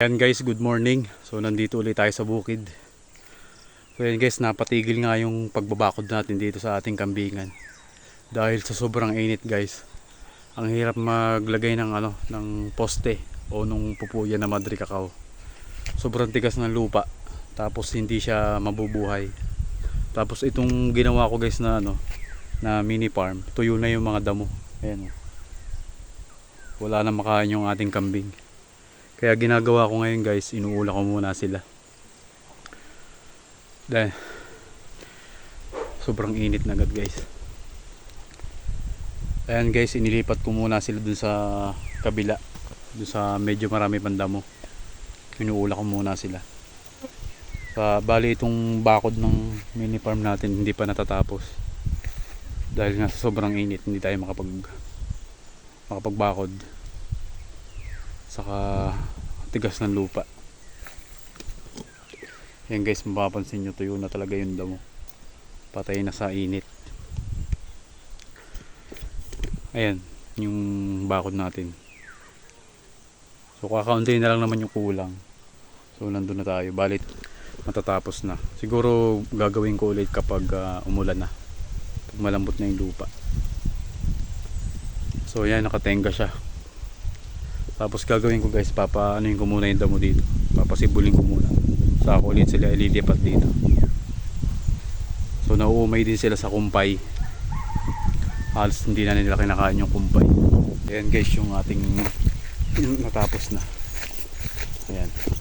Ayan guys, good morning. So nandito ulit tayo sa bukid. So ayan guys, napatigil nga yung pagbabakod natin dito sa ating kambingan. Dahil sa sobrang init guys. Ang hirap maglagay ng ano, ng poste o nung pupuya na madri kakao. Sobrang tigas ng lupa. Tapos hindi siya mabubuhay. Tapos itong ginawa ko guys na ano, na mini farm. Tuyo na yung mga damo. Ayan. oh. Wala na makain yung ating kambing. Kaya ginagawa ko ngayon guys, inuula ko muna sila. Dahil sobrang init na agad guys. Ayan guys, inilipat ko muna sila dun sa kabila. Dun sa medyo marami pandamo. Inuula ko muna sila. Sa bali itong bakod ng mini farm natin hindi pa natatapos. Dahil nga sobrang init, hindi tayo makapag makapagbakod saka tigas ng lupa. Yan guys mapapansin nyo tuyo na talaga yung damo. Patay na sa init. Ayan yung bakod natin. So kakaunti na lang naman yung kulang. So nandun na tayo. Balit matatapos na. Siguro gagawin ko ulit kapag ah, umulan na. Pag malambot na yung lupa. So yan nakatenga siya tapos gagawin ko guys, papa ano ko muna yung damo dito. Papasibulin ko muna. Saka ko ulit sila ililipat dito. So nauumay din sila sa kumpay. Halos hindi na nila kinakain yung kumpay. Ayan guys yung ating natapos na. Ayan.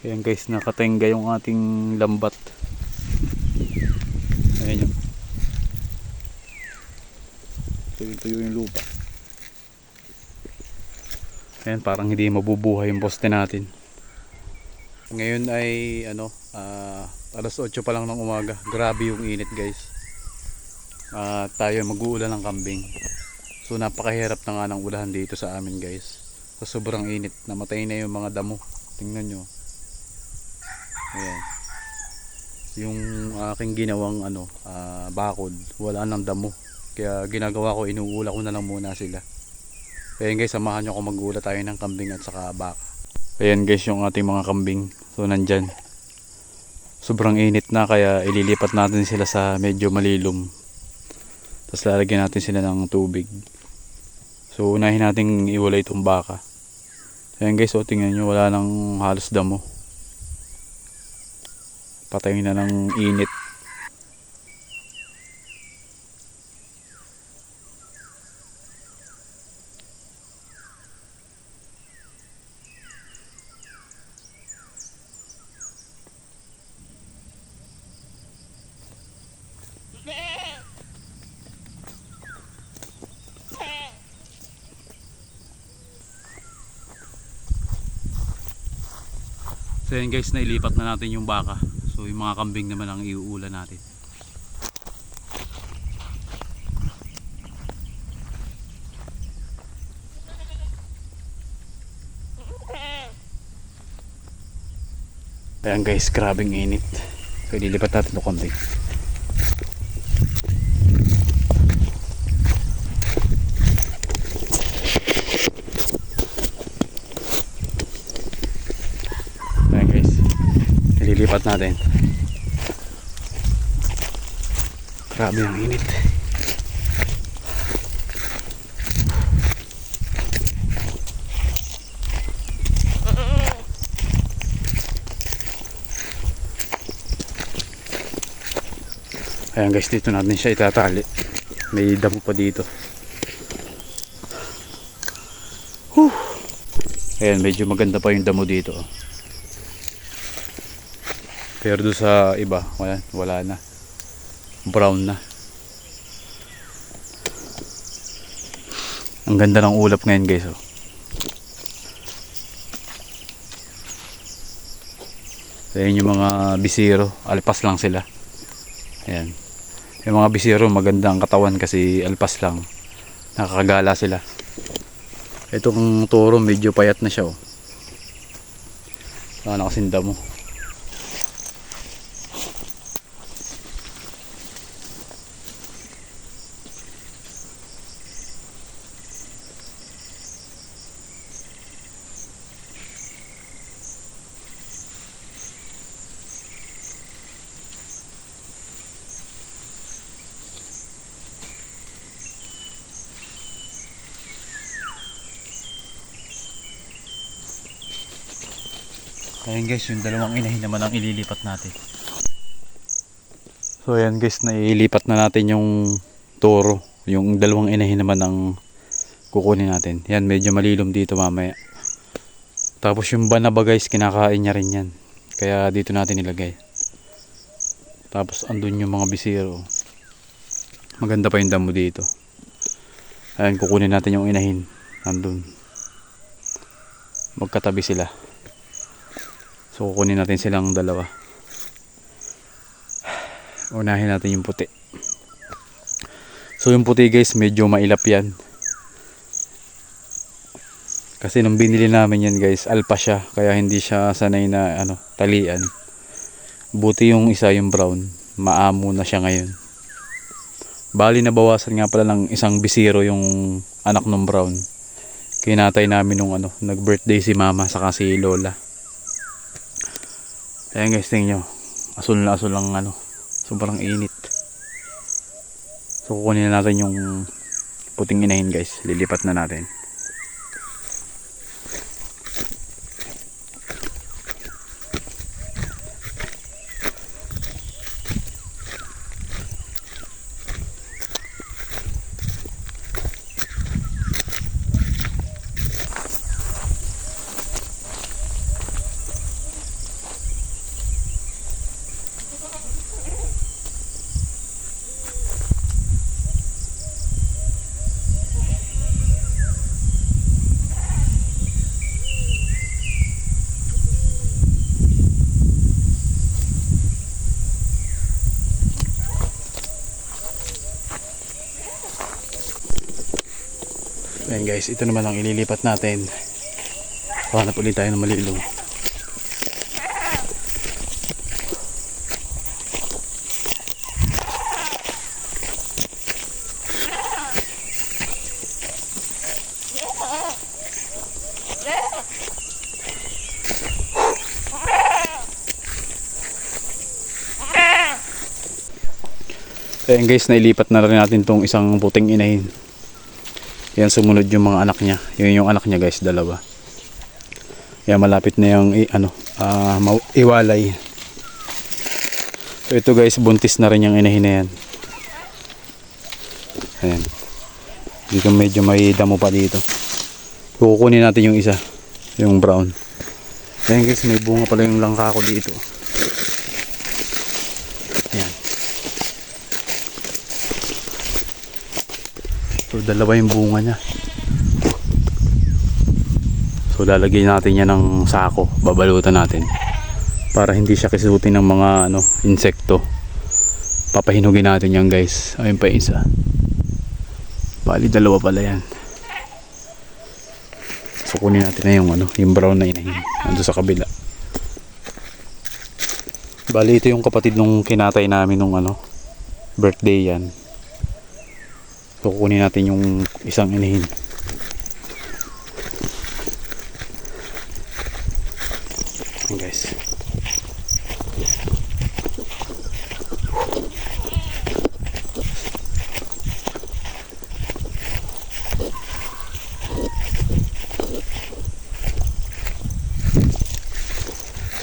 Ayan guys, nakatenga yung ating lambat. Ayan yun. Tuyo-tuyo yung lupa. Ayan, parang hindi mabubuhay yung poste natin. Ngayon ay ano, ah, alas 8 pa lang ng umaga. Grabe yung init guys. Ah, tayo mag-uulan ng kambing. So napakahirap na nga ng ulahan dito sa amin guys. Sa sobrang init, namatay na yung mga damo. Tingnan nyo. Ayan. Yung aking ginawang ano, ah, bakod, wala nang damo. Kaya ginagawa ko, inuula ko na lang muna sila. Ayan guys, samahan nyo ako mag-ula tayo ng kambing at saka baka. Ayan guys, yung ating mga kambing. So nandyan. Sobrang init na kaya ililipat natin sila sa medyo malilom. Tapos lalagyan natin sila ng tubig. So unahin natin iwala itong baka. Ayan guys, so tingnan nyo, wala nang halos damo patay na ng init So yan guys, nailipat na natin yung baka. So yung mga kambing naman ang iuula natin. Ayan guys, grabing init. So ililipat natin itong kambing. Ayan guys, ililipat natin. Grabe ang init. Ayan guys, dito natin siya itatali. May damo pa dito. Whew. Ayan, medyo maganda pa yung damo dito. oh. Pero doon sa iba, wala, wala na. Brown na. Ang ganda ng ulap ngayon guys. Oh. Ayan yung mga bisiro. Alpas lang sila. Ayan. Yung mga bisiro magandang katawan kasi alpas lang. Nakakagala sila. Itong toro medyo payat na siya oh. Sana nakasinda mo. Ayan guys, yung dalawang inahin naman ang ililipat natin. So ayan guys, nailipat na natin yung toro. Yung dalawang inahin naman ang kukunin natin. Yan, medyo malilom dito mamaya. Tapos yung banaba guys, kinakain niya rin yan. Kaya dito natin nilagay. Tapos andun yung mga bisiro. Maganda pa yung damo dito. Ayan, kukunin natin yung inahin. Andun. Magkatabi sila. So kukunin natin silang dalawa. Unahin natin yung puti. So yung puti guys, medyo mailap yan. Kasi nung binili namin yan guys, alpa siya. Kaya hindi siya sanay na ano, talian. Buti yung isa yung brown. Maamo na siya ngayon. Bali na bawasan nga pala ng isang bisiro yung anak ng brown. Kinatay namin nung ano, nag-birthday si mama saka si lola. Ayan guys, tingin nyo. Asul na asul lang ano. Sobrang init. So kukunin na natin yung puting inahin guys. Lilipat na natin. Ayan guys, ito naman ang ililipat natin. Hanap ulit tayo ng malilong. Ayan guys, nailipat na rin natin tong isang puting inahin. Yan sumunod yung mga anak niya. Yun yung anak niya guys, dalawa. Yan malapit na yung ano, mau- iwalay. So ito guys, buntis na rin yung inahin na yan. Ayan. Dito medyo may damo pa dito. Kukunin natin yung isa, yung brown. Ayan guys, may bunga pala yung langka ko dito. Ayan. So dalawa yung bunga niya. So lalagyan natin yan ng sako, babalutan natin. Para hindi siya kisutin ng mga ano, insekto. Papahinugin natin yan guys. Ayun pa isa. Bali dalawa pala yan. So kunin natin na yung ano, yung brown na inahin. Ando sa kabila. Bali ito yung kapatid nung kinatay namin nung ano, birthday yan. So kukunin natin yung isang inahin. Ayan guys.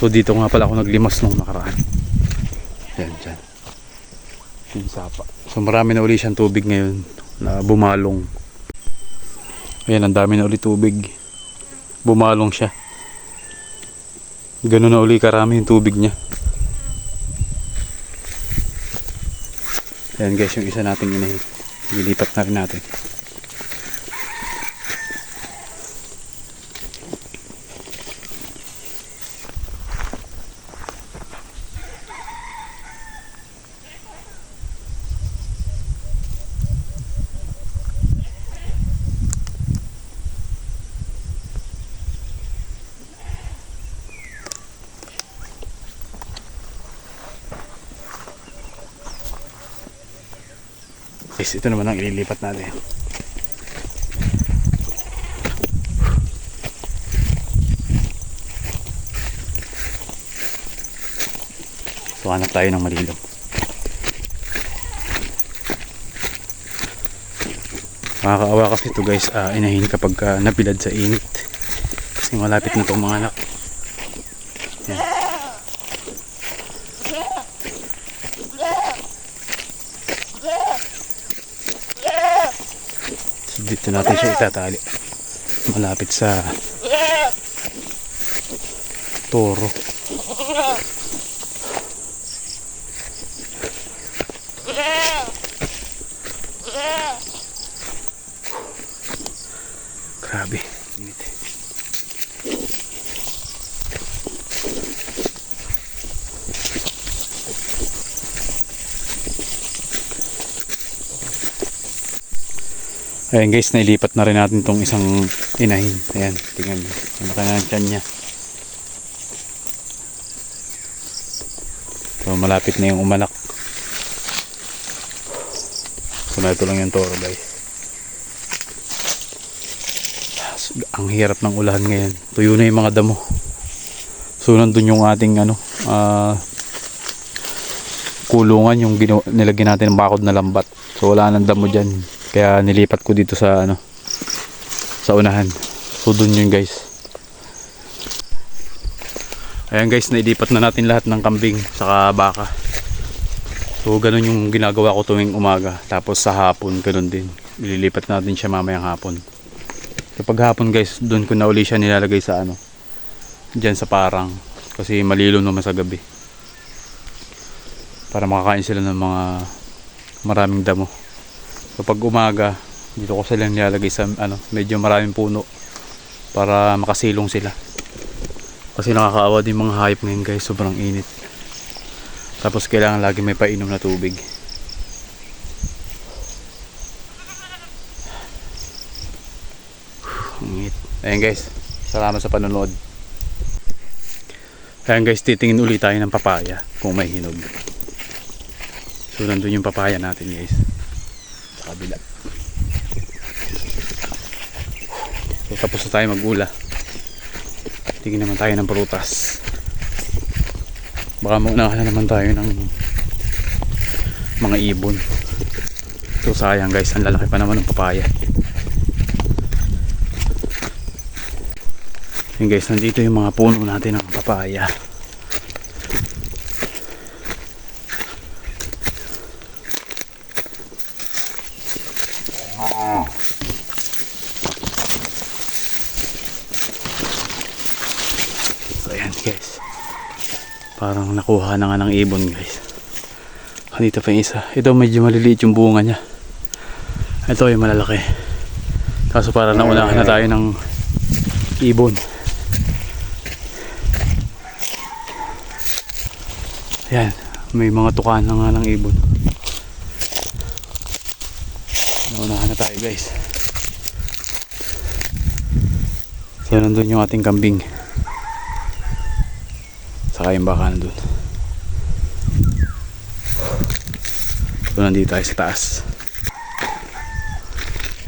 So dito nga pala ako naglimas nung nakaraan. Yan, dyan. Yung sapa. So marami na uli siyang tubig ngayon na bumalong. Ayan, ang dami na uli tubig. Bumalong siya. Ganun na uli karami yung tubig niya. Ayan guys, yung isa nating inahin. Lilipat na rin natin. Guys, ito naman ang ililipat natin. So, hanap tayo ng malilom. Makakaawa kasi ito guys, ah, inahin kapag ah, nabilad sa init. Kasi malapit na itong mga anak. Yan. So, dito natin siya itatali. Malapit sa toro. Grabe. Init. Ayan guys, nailipat na rin natin tong isang inahin. Ayan, tingnan na ang tiyan niya. So malapit na yung umalak. So na ito lang yung toro guys. Ang hirap ng ulahan ngayon. Tuyo na yung mga damo. So nandun yung ating ano, ah, kulungan yung nilagyan natin ng bakod na lambat. So wala nang damo dyan. Kaya nilipat ko dito sa ano, sa unahan. So dun yun guys. Ayan guys, nailipat na natin lahat ng kambing saka baka. So ganun yung ginagawa ko tuwing umaga. Tapos sa hapon, ganun din. Ililipat natin siya mamayang hapon. Kapag hapon guys, doon ko na uli siya nilalagay sa ano. Diyan sa parang. Kasi malilo naman sa gabi. Para makakain sila ng mga maraming damo. Kapag umaga, dito ko sila nilalagay sa ano, medyo maraming puno. Para makasilong sila. Kasi nakakaawa din mga hayop ngayon guys, sobrang init. Tapos kailangan lagi may painom na tubig. Init. Ayan guys, salamat sa panonood. Ayan guys, titingin ulit tayo ng papaya kung may hinog. So nandun yung papaya natin guys. Kabila. So tapos na tayo magula. Tingin naman tayo ng prutas. Baka mauna na naman tayo ng mga ibon. So sayang guys, ang lalaki pa naman ng papaya. Yun guys, nandito yung mga puno natin ng papaya. So ayan guys. Parang nakuha na nga ng ibon guys. Dito pa yung isa. Ito medyo maliliit yung bunga niya. Ito yung malalaki. Kaso para naunahan na tayo ng ibon. Ayan. May mga tukaan na nga ng ibon. Naunahan na tayo guys. So nandun yung ating kambing. Saka yung baka nandun. So nandito tayo sa taas.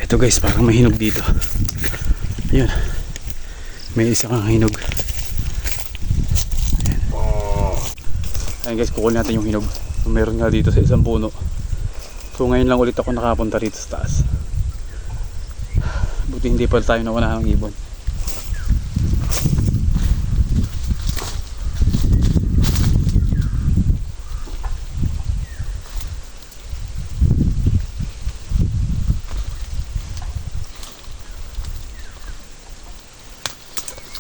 Ito guys, parang may hinog dito. Ayun. May isa kang hinog. Ayan. Ayan guys, kukunin natin yung hinog. Meron nga dito sa isang puno. So ngayon lang ulit ako nakapunta rito sa taas. Buti hindi pa tayo nawala ng ibon.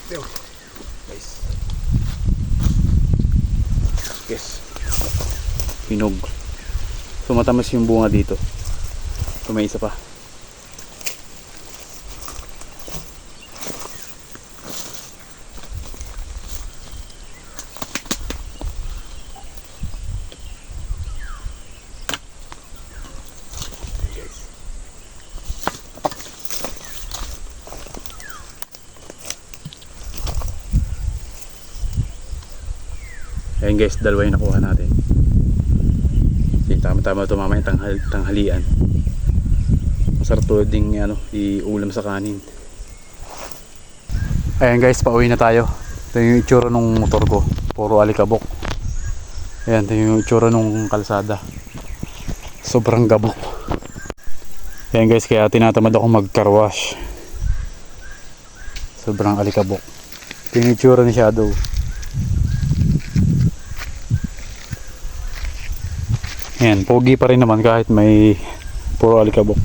Guys. Yes. Hinog. So matamas yung bunga dito. So may isa pa. Ayan guys, dalawa yung nakuha natin. Tama-tama ito mamaya tanghal, tanghalian. masarap to ding ano, iulam sa kanin. Ayan guys, pauwi na tayo. Ito yung itsura ng motor ko. Puro alikabok. Ayan, ito yung itsura ng kalsada. Sobrang gabok. Ayan guys, kaya tinatamad ako mag car wash. Sobrang alikabok. Ito yung itsura ni Shadow. Ayan, pogi pa rin naman kahit may puro alikabok.